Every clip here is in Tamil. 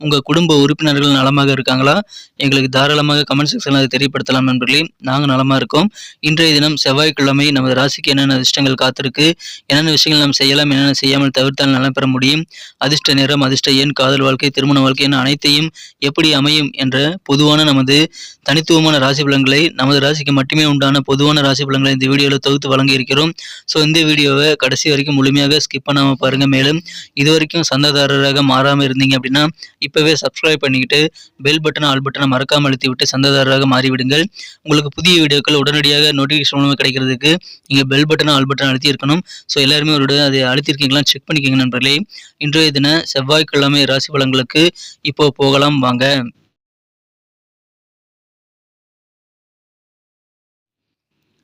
உங்கள் குடும்ப உறுப்பினர்கள் நலமாக இருக்காங்களா? எங்களுக்கு தாராளமாக கமெண்ட் செக்ஷனில் அதை தெரியப்படுத்தலாம் நண்பர்களே. நாங்கள் நலமாக இருக்கோம். இன்றைய தினம் செவ்வாய்க்கிழமை நமது ராசிக்கு என்னென்ன அதிர்ஷ்டங்கள் காத்திருக்கு? என்னென்ன விஷயங்கள் நாம் செய்யலாம் என்னென்ன செய்யாமல் தவிர்த்தால் நலம் பெற முடியும்? அதிர்ஷ்ட நேரம் அதிர்ஷ்ட எண் காதல் வாழ்க்கை திருமண வாழ்க்கை என அனைத்தையும் எப்படி அமையும் என்ற பொதுவான நமது தனித்துவமான ராசி பலன்களை நமது ராசிக்கு மட்டுமே உண்டான பொதுவான ராசி பலன்களை இந்த வீடியோவில் தொகுத்து வழங்கி இருக்கிறோம் ஸோ இந்த வீடியோவை கடைசி வரைக்கும் முழுமையாக ஸ்கிப் பண்ணாமல் பாருங்கள் மேலும் இது வரைக்கும் சந்தாதாரராக மாறாமல் இருந்தீங்க அப்படின்னா இப்போவே சப்ஸ்கிரைப் பண்ணிக்கிட்டு பெல் பட்டனை ஆல் பட்டனை மறக்காமல் அழுத்தி விட்டு மாறிவிடுங்கள். உங்களுக்கு புதிய வீடியோக்கள் உடனடியாக நோட்டிஃபிகேஷன் மூலமாக கிடைக்கிறதுக்கு நீங்கள் பெல் பட்டனை ஆல் பட்டனை அழுத்தியிருக்கணும். ஸோ எல்லாருமே ஒரு அதை அழுத்திருக்கீங்களா செக் பண்ணிக்கோங்க நண்பர்களே. இன்றைய தின செவ்வாய்க்கிழமை ராசி பலன்களுக்கு இப்போ போகலாம். வாங்க.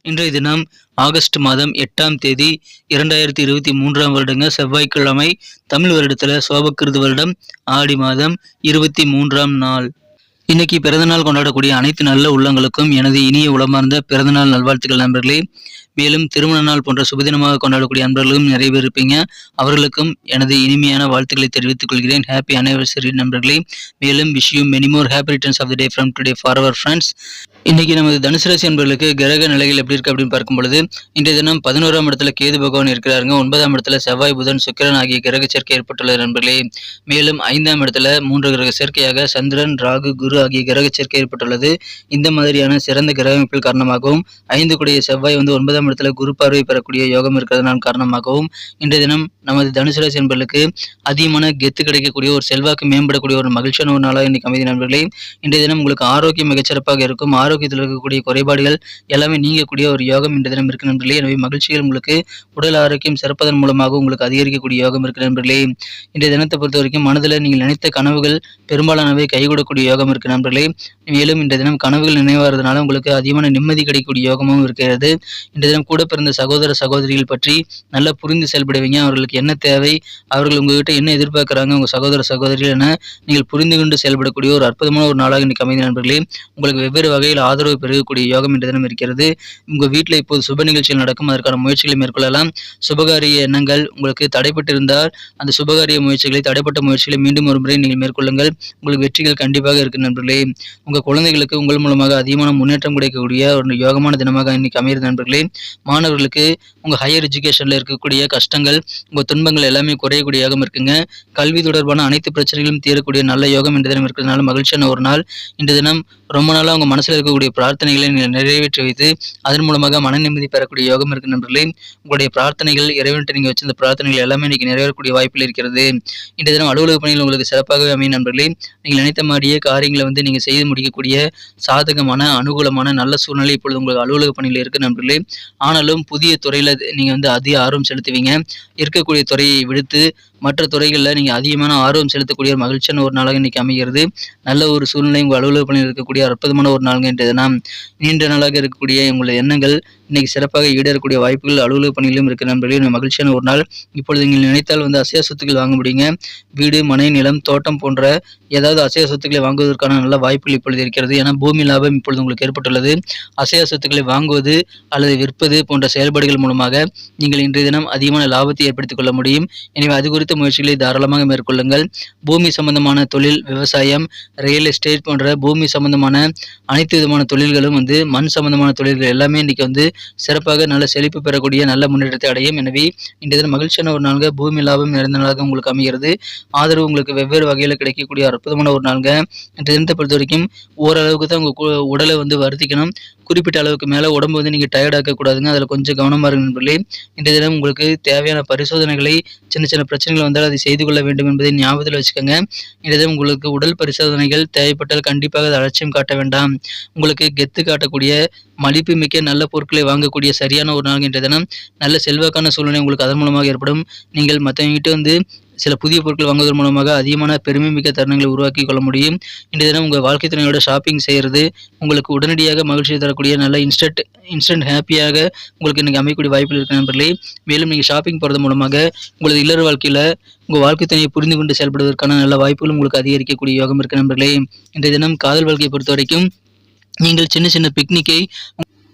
இன்றைய தினம் ஆகஸ்ட் மாதம் எட்டாம் தேதி இரண்டாயிரத்தி இருபத்தி மூன்றாம் வருடங்க செவ்வாய்க்கிழமை தமிழ் வருடத்தில் சோபக்கிருது வருடம் ஆடி மாதம் இருபத்தி மூன்றாம் நாள். இன்னைக்கு பிறந்தநாள் கொண்டாடக்கூடிய அனைத்து நல்ல உள்ளங்களுக்கும் எனது இனிய உளமார்ந்த பிறந்தநாள் நல்வாழ்த்துக்கள் நண்பர்களே. மேலும் திருமண நாள் போன்ற சுபதினமாக கொண்டாடக்கூடிய அன்பர்களும் நிறைய பேர் இருப்பீங்க. அவர்களுக்கும் எனது இனிமையான வாழ்த்துக்களை தெரிவித்துக் கொள்கிறேன். ஹாப்பி அனிவர்சரி நண்பர்களே. மேலும் wish you many more happy returns of the day from today for our friends இன்னைக்கு நமது தனுசு ராசி என்பவர்களுக்கு கிரக நிலைகள் எப்படி இருக்கு அப்படின்னு பார்க்கும் பொழுது இன்றைய தினம் பதினோராம் இடத்துல கேது பகவான் இருக்கிறாருங்க. ஒன்பதாம் இடத்துல செவ்வாய் புதன் சுக்கிரன் ஆகிய கிரக சேர்க்கை ஏற்பட்டுள்ளது நண்பர்களே மேலும் ஐந்தாம் இடத்துல மூன்று கிரக சேர்க்கையாக சந்திரன் ராகு குரு ஆகிய கிரக சேர்க்கை ஏற்பட்டுள்ளது. இந்த மாதிரியான சிறந்த கிரக அமைப்பில் காரணமாகவும் ஐந்து கூடிய செவ்வாய் வந்து ஒன்பதாம் இடத்துல குரு பார்வை பெறக்கூடிய யோகம் இருக்கிறதுனால் காரணமாகவும் இன்றைய தினம் நமது தனுசு ராசி என்பவர்களுக்கு அதிகமான கெத்து கிடைக்கக்கூடிய ஒரு செல்வாக்கு மேம்படக்கூடிய ஒரு மகிழ்ச்சியான ஒரு நாளாக இன்னைக்கு அமைதி நண்பர்களே இன்றைய தினம் உங்களுக்கு ஆரோக்கியம் மிகச்சிறப்பாக இருக்கும். ஆரோக்கியத்தில் இருக்கக்கூடிய குறைபாடுகள் எல்லாமே நீங்கக்கூடிய ஒரு யோகம் இன்றைய தினம் இருக்கு நண்பர்களே. எனவே மகிழ்ச்சிகள் உங்களுக்கு உடல் ஆரோக்கியம் சிறப்பதன் மூலமாக உங்களுக்கு அதிகரிக்கக்கூடிய யோகம் இருக்கு நண்பர்களே. இன்றைய தினத்தை பொறுத்த வரைக்கும் மனதில் நீங்கள் நினைத்த கனவுகள் பெரும்பாலானவை கைகூடக்கூடிய யோகம் இருக்கு நண்பர்களே. மேலும் இன்றைய தினம் கனவுகள் நினைவாகிறதுனால உங்களுக்கு அதிகமான நிம்மதி கிடைக்கக்கூடிய யோகமும் இருக்கிறது. இன்றைய தினம் கூட பிறந்த சகோதர சகோதரிகள் பற்றி நல்லா புரிந்து செயல்படுவீங்க. அவர்களுக்கு என்ன தேவை அவர்கள் உங்ககிட்ட என்ன எதிர்பார்க்குறாங்க உங்கள் சகோதர சகோதரிகள் என நீங்கள் புரிந்து கொண்டு செயல்படக்கூடிய ஒரு அற்புதமான ஒரு நாளாக இன்னைக்கு அமைந்த நண்பர்களே. உங்களுக்கு வெவ்வேறு வகையில் ஆதரவு பெருகக்கூடிய யோகம் என்ற தினம் இருக்கிறது. உங்கள் வீட்டில் இப்போது சுப நிகழ்ச்சிகள் நடக்கும் அதற்கான முயற்சிகளை மேற்கொள்ளலாம். சுபகாரிய எண்ணங்கள் உங்களுக்கு தடைப்பட்டிருந்தால் அந்த சுபகாரிய முயற்சிகளை தடைப்பட்ட முயற்சிகளை மீண்டும் ஒரு முறை நீங்கள் மேற்கொள்ளுங்கள். உங்களுக்கு வெற்றிகள் கண்டிப்பாக இருக்கு நண்பர்களே. உங்கள் குழந்தைகளுக்கு உங்கள் மூலமாக அதிகமான முன்னேற்றம் கிடைக்கக்கூடிய ஒரு யோகமான தினமாக இன்னைக்கு அமைகிறது நண்பர்களே. மாணவர்களுக்கு உங்கள் ஹையர் எஜுகேஷனில் இருக்கக்கூடிய கஷ்டங்கள் உங்கள் துன்பங்கள் எல்லாமே குறையக்கூடிய யோகம் இருக்குங்க. கல்வி தொடர்பான அனைத்து பிரச்சனைகளும் தீரக்கூடிய நல்ல யோகம் இன்று தினம் இருக்கிறதுனால மகிழ்ச்சியான ஒரு நாள். இன்று தினம் ரொம்ப நாளாக உங்கள் மனசில் இருக்கக்கூடிய பிரார்த்தனைகளை நீங்கள் நிறைவேற்றி வைத்து அதன் மூலமாக மன நிம்மதி பெறக்கூடிய யோகம் இருக்கு நண்பர்களே. உங்களுடைய பிரார்த்தனைகள் இறைவன்ட்டு நீங்கள் வச்சிருந்த பிரார்த்தனைகள் எல்லாமே இன்னைக்கு நிறைவேறக்கூடிய வாய்ப்பில் இருக்கிறது. இன்றைய தினம் அலுவலக பணிகள் உங்களுக்கு சிறப்பாகவே அமையும் நண்பர்களே. நீங்கள் நினைத்த மாதிரியே காரியங்களை வந்து நீங்கள் செய்து முடிக்கக்கூடிய சாதகமான அனுகூலமான நல்ல சூழ்நிலை இப்பொழுது உங்களுக்கு அலுவலக பணியில் இருக்கு நண்பர்களே. ஆனாலும் புதிய துறையில் நீங்கள் வந்து அதிக ஆர்வம் செலுத்துவீங்க. இருக்கக்கூடிய துறையை விடுத்து மற்ற துறைகளில் நீங்கள் அதிகமான ஆர்வம் செலுத்தக்கூடிய ஒரு மகிழ்ச்சியான ஒரு நாளாக இன்றைக்கி அமைகிறது. நல்ல ஒரு சூழ்நிலை உங்கள் அலுவலக பணியில் இருக்கக்கூடிய அற்புதமான ஒரு நாளுங்க இன்றைய தினம் நீண்ட நாளாக இருக்கக்கூடிய உங்களுடைய எண்ணங்கள் இன்னைக்கு சிறப்பாக ஈடேறக்கூடிய வாய்ப்புகள் அலுவலக பணியிலும் இருக்க நண்பர்களே. மகிழ்ச்சியான ஒரு நாள் இப்பொழுது நீங்கள் நினைத்தால் வந்து அசைய சொத்துக்கள் வாங்க முடியுங்க. வீடு மனை நிலம் தோட்டம் போன்ற ஏதாவது அசைய சொத்துக்களை வாங்குவதற்கான நல்ல வாய்ப்புகள் இப்பொழுது இருக்கிறது. ஏன்னா பூமி லாபம் இப்பொழுது உங்களுக்கு ஏற்பட்டுள்ளது. அசைய சொத்துக்களை வாங்குவது அல்லது விற்பது போன்ற செயல்பாடுகள் மூலமாக நீங்கள் இன்றைய தினம் அதிகமான லாபத்தை ஏற்படுத்திக் கொள்ள முடியும். எனவே அது குறித்து முயற்சிகளை தாராளமாக மேற்கொள்ளுங்கள். பூமி சம்பந்தமான தொழில் விவசாயம் ரியல் எஸ்டேட் போன்ற பூமி சம்பந்தமான அனைத்து விதமான தொழில்களும் வந்து மண் சம்பந்தமான தொழில்கள் எல்லாமே இன்றைக்கி வந்து சிறப்பாக நல்ல செழிப்பு பெறக்கூடிய நல்ல முன்னேற்றத்தை அடையும். எனவே இன்றைய தினம் மகிழ்ச்சியான ஒரு நாளுங்க. பூமி லாபம் நிறைந்த நாளாக உங்களுக்கு அமைகிறது. ஆதரவு உங்களுக்கு வெவ்வேறு வகையில் கிடைக்கக்கூடிய அற்புதமான ஒரு நாளுங்க. இன்றைய தினத்தை பொறுத்த வரைக்கும் ஓரளவுக்கு தான் உங்கள் உடலை வந்து வருத்திக்கணும். குறிப்பிட்ட அளவுக்கு மேலே உடம்பு வந்து நீங்கள் டயர்ட் ஆக்கக்கூடாதுங்க. அதில் கொஞ்சம் கவனமாக இருக்கும் நண்பர்களே. இன்றைய தினம் உங்களுக்கு தேவையான பரிசோதனைகளை சின்ன சின்ன பிரச்சனைகள் வந்தால் அதை செய்து கொள்ள வேண்டும் என்பதை ஞாபகத்தில் வச்சுக்கோங்க. இன்றைய தினம் உங்களுக்கு உடல் பரிசோதனைகள் தேவைப்பட்டால் கண்டிப்பாக அதை அலட்சியம் காட்ட வேண்டாம். உங்களுக்கு கெத்து காட்டக்கூடிய மலிப்பு மிக்க நல்ல பொருட்களை வாங்கக்கூடிய சரியான ஒரு நாள் இன்றைய தினம். நல்ல செல்வாக்கான சூழ்நிலை உங்களுக்கு அதன் மூலமாக ஏற்படும். நீங்கள் மற்றவங்ககிட்ட வந்து சில புதிய பொருட்கள் வாங்குவதன் மூலமாக அதிகமான பெருமை மிக்க தருணங்களை உருவாக்கி கொள்ள முடியும். இன்றைய தினம் உங்கள் வாழ்க்கை துணையோட ஷாப்பிங் செய்கிறது உங்களுக்கு உடனடியாக மகிழ்ச்சியை தரக்கூடிய நல்ல இன்ஸ்டன்ட் இன்ஸ்டன்ட் ஹாப்பியாக உங்களுக்கு இன்றைக்கி அமையக்கூடிய வாய்ப்புகள் இருக்கு நண்பர்களே. மேலும் நீங்கள் ஷாப்பிங் போகிறது மூலமாக உங்களது இல்லற வாழ்க்கையில் உங்கள் வாழ்க்கை துணையை புரிந்து கொண்டு செயல்படுவதற்கான நல்ல வாய்ப்புகளும் உங்களுக்கு அதிகரிக்கக்கூடிய யோகம் இருக்கு நண்பர்களே. இன்றைய தினம் காதல் வாழ்க்கையை பொறுத்த வரைக்கும் நீங்கள் சின்ன சின்ன பிக்னிக்கை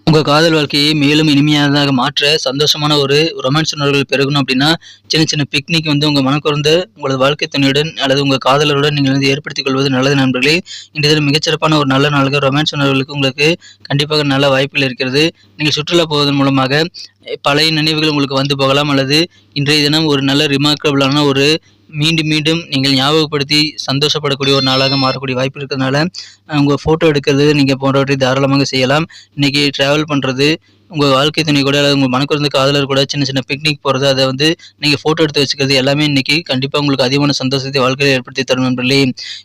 உங்கள் காதல் வாழ்க்கையை மேலும் இனிமையானதாக மாற்ற சந்தோஷமான ஒரு ரொமான்ஸ் உணர்வுகள் பெருகணும் அப்படின்னா சின்ன சின்ன பிக்னிக் வந்து உங்கள் மனக்குறந்த உங்களது வாழ்க்கை துணையுடன் அல்லது உங்கள் காதலருடன் நீங்கள் வந்து ஏற்படுத்திக் கொள்வது நல்லது நண்பர்களே. இன்றைய தினம் மிகச்சிறப்பான ஒரு நல்ல நாளுக்கு ரொமான்ஸ் உணர்வுகளுக்கு உங்களுக்கு கண்டிப்பாக நல்ல வாய்ப்புகள் இருக்கிறது. நீங்கள் சுற்றுலா போவதன் மூலமாக பழைய நினைவுகள் உங்களுக்கு வந்து போகலாம் அல்லது இன்றைய தினம் ஒரு நல்ல ரிமார்க்கபிளான ஒரு மீண்டும் மீண்டும் நீங்கள் ஞாபகப்படுத்தி சந்தோஷப்படக்கூடிய ஒரு நாளாக மாறக்கூடிய வாய்ப்பு இருக்கிறதுனால உங்கள் ஃபோட்டோ எடுக்கிறது நீங்கள் போன்றவற்றை தாராளமாக செய்யலாம். இன்றைக்கி ட்ராவல் பண்ணுறது உங்கள் வாழ்க்கை துணை கூட அல்லது உங்கள் மனக்குறந்த காதலர் கூட சின்ன சின்ன பிக்னிக் போகிறது அதை வந்து நீங்கள் ஃபோட்டோ எடுத்து வச்சுக்கிறது எல்லாமே இன்றைக்கி கண்டிப்பாக உங்களுக்கு அதிகமான சந்தோஷத்தை வாழ்க்கையில் ஏற்படுத்தி தரும் நண்பர்களே.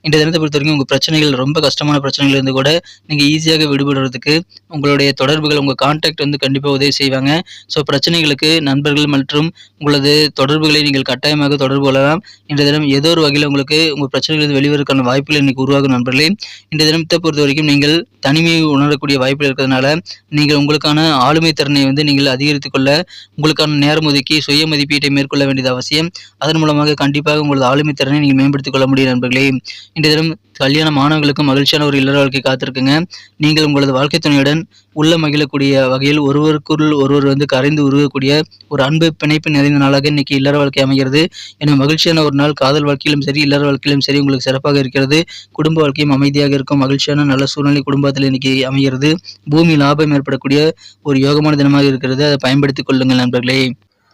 இந்த தினத்தை பொறுத்த வரைக்கும் உங்கள் பிரச்சனைகள் ரொம்ப கஷ்டமான பிரச்சனைகள் இருந்து கூட நீங்கள் ஈஸியாக விடுபடுறதுக்கு உங்களுடைய தொடர்புகள் உங்கள் கான்டாக்ட் வந்து கண்டிப்பாக உதவி செய்வாங்க. ஸோ பிரச்சனைகளுக்கு நண்பர்கள் மற்றும் உங்களது தொடர்புகளை நீங்கள் கட்டாயமாக தொடர்பு கொள்ளலாம். இன்றைய தினம் ஏதோ ஒரு வகையில் உங்களுக்கு உங்கள் பிரச்சனைகள் வெளிவருக்கான வாய்ப்புகள் இன்றைக்கி உருவாகும் நண்பர்களே. இன்றைய தினத்தை பொறுத்த வரைக்கும் நீங்கள் தனிமையை உணரக்கூடிய வாய்ப்புகள் இருக்கிறதுனால நீங்கள் உங்களுக்கான ஆளுமை திறனை வந்து நீங்கள் அதிகரித்துக் கொள்ள உங்களுக்கான நேரம் ஒதுக்கி சுய மதிப்பீட்டை மேற்கொள்ள வேண்டியது அவசியம். அதன் மூலமாக கண்டிப்பாக உங்களது ஆளுமை திறனை நீங்கள் மேம்படுத்திக் கொள்ள முடியும் நண்பர்களே. இன்றைய தினம் கல்யாண மாணவர்களுக்கும் மகிழ்ச்சியான ஒரு இல்லற வாழ்க்கை காத்திருக்குங்க. நீங்கள் உங்களது வாழ்க்கை துணையுடன் உள்ள மகிழக்கூடிய வகையில் ஒருவருக்குள் ஒருவர் வந்து கரைந்து உருவக்கூடிய ஒரு அன்பு பிணைப்பு நிறைந்த நாளாக இன்னைக்கு இல்லற வாழ்க்கை அமைகிறது. என மகிழ்ச்சியான ஒரு நாள் காதல் வாழ்க்கையிலும் சரி இல்லற வாழ்க்கையிலும் சரி உங்களுக்கு சிறப்பாக இருக்கிறது. குடும்ப வாழ்க்கையும் அமைதியாக இருக்கும். மகிழ்ச்சியான நல்ல சூழ்நிலை குடும்பத்தில் இன்னைக்கு அமைகிறது. பூமி லாபம் ஏற்படக்கூடிய ஒரு யோகமான தினமாக இருக்கிறது. அதை பயன்படுத்திக் கொள்ளுங்கள் நண்பர்களே.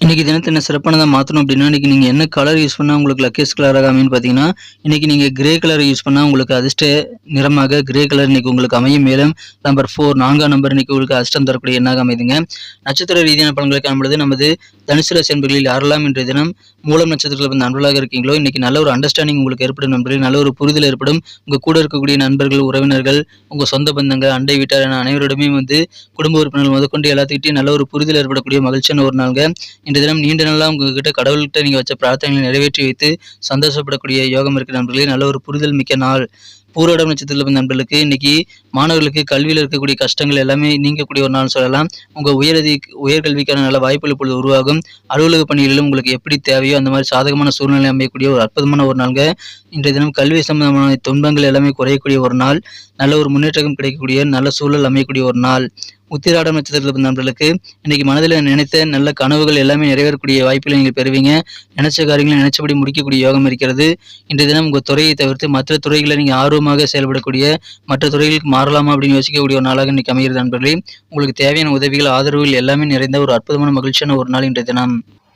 இன்றைக்கி தினத்தை என்ன சிறப்பானதாக மாற்றணும் அப்படின்னா இன்றைக்கி நீங்கள் என்ன கலர் யூஸ் பண்ணால் உங்களுக்கு லக்கேஸ் கலராக அமையும் பார்த்தீங்கன்னா இன்றைக்கி நீங்கள் கிரே கலர் யூஸ் பண்ணால் உங்களுக்கு அதிர்ஷ்ட நிறமாக கிரே கலர் இன்றைக்கி உங்களுக்கு அமையும். மேலும் நம்பர் ஃபோர் நான்காம் நம்பர் இன்றைக்கி உங்களுக்கு அதிர்ஷ்டம் தரக்கூடிய எண்ணாக அமைதுங்க. நட்சத்திர ரீதியான பலன்களை காணும்பொழுது நமது தனுசு ராசி என்பர்களில் யாரெல்லாம் இன்றைய தினம் மூலம் நட்சத்திரத்தில் வந்து நண்பர்களாக இருக்கீங்களோ இன்றைக்கி நல்ல ஒரு அண்டர்ஸ்டாண்டிங் உங்களுக்கு ஏற்படும் நண்பர்கள். நல்ல ஒரு புரிதல் ஏற்படும். உங்கள் கூட இருக்கக்கூடிய நண்பர்கள் உறவினர்கள் உங்கள் சொந்த பந்தங்கள் அண்டை வீட்டார் என அனைவரிடமே வந்து குடும்ப உறுப்பினர்கள் முதற்கொண்டு எல்லாத்துக்கிட்டையும் நல்ல ஒரு புரிதல் ஏற்படக்கூடிய மகிழ்ச்சியான ஒரு நாள்கள் இன்று தினம் நீண்ட நாளாக உங்ககிட்ட கடவுள்கிட்ட நீங்கள் வச்ச பிரார்த்தனைகளை நிறைவேற்றி வைத்து சந்தோஷப்படக்கூடிய யோகம் இருக்கிற நண்பர்களே நல்ல ஒரு புரிதல் மிக்க நாள். பூரடம் நட்சத்திரத்தில் நண்பர்களுக்கு இன்னைக்கு மாணவர்களுக்கு கல்வியில் இருக்கக்கூடிய கஷ்டங்கள் எல்லாமே நீங்கக்கூடிய ஒரு நாள் சொல்லலாம். உங்கள் உயரதி உயர்கல்விக்கான நல்ல வாய்ப்புகள் இப்பொழுது உருவாகும். அலுவலக பணிகளிலும் உங்களுக்கு எப்படி தேவையோ அந்த மாதிரி சாதகமான சூழ்நிலை அமையக்கூடிய ஒரு அற்புதமான ஒரு நாள்ங்க. இன்றைய தினம் கல்வி சம்பந்தமான துன்பங்கள் எல்லாமே குறையக்கூடிய ஒரு நாள். நல்ல ஒரு முன்னேற்றம் கிடைக்கக்கூடிய நல்ல சூழல் அமையக்கூடிய ஒரு நாள். உத்திராடம் நட்சத்திரத்தில் நண்பர்களுக்கு இன்னைக்கு மனதில் நினைத்த நல்ல கனவுகள் எல்லாமே நிறைவேறக்கூடிய வாய்ப்புகளை நீங்கள் பெறுவீங்க. நினைச்ச காரியங்களை நினைச்சபடி முடிக்கக்கூடிய யோகம் இருக்கிறது. இன்றைய தினம் உங்கள் துறையை தவிர்த்து மற்ற துறைகளை நீங்கள் ஆர்வமாக செயல்படக்கூடிய மற்ற துறைகளுக்கு மாறலாமா அப்படின்னு யோசிக்கக்கூடிய ஒரு நாளாக இன்னைக்கு அமைகிறது நண்பர்களே உங்களுக்கு தேவையான உதவிகள் ஆதரவுகள் எல்லாமே நிறைந்த ஒரு அற்புதமான மகிழ்ச்சியான ஒரு நாள் இன்றைய தினம்.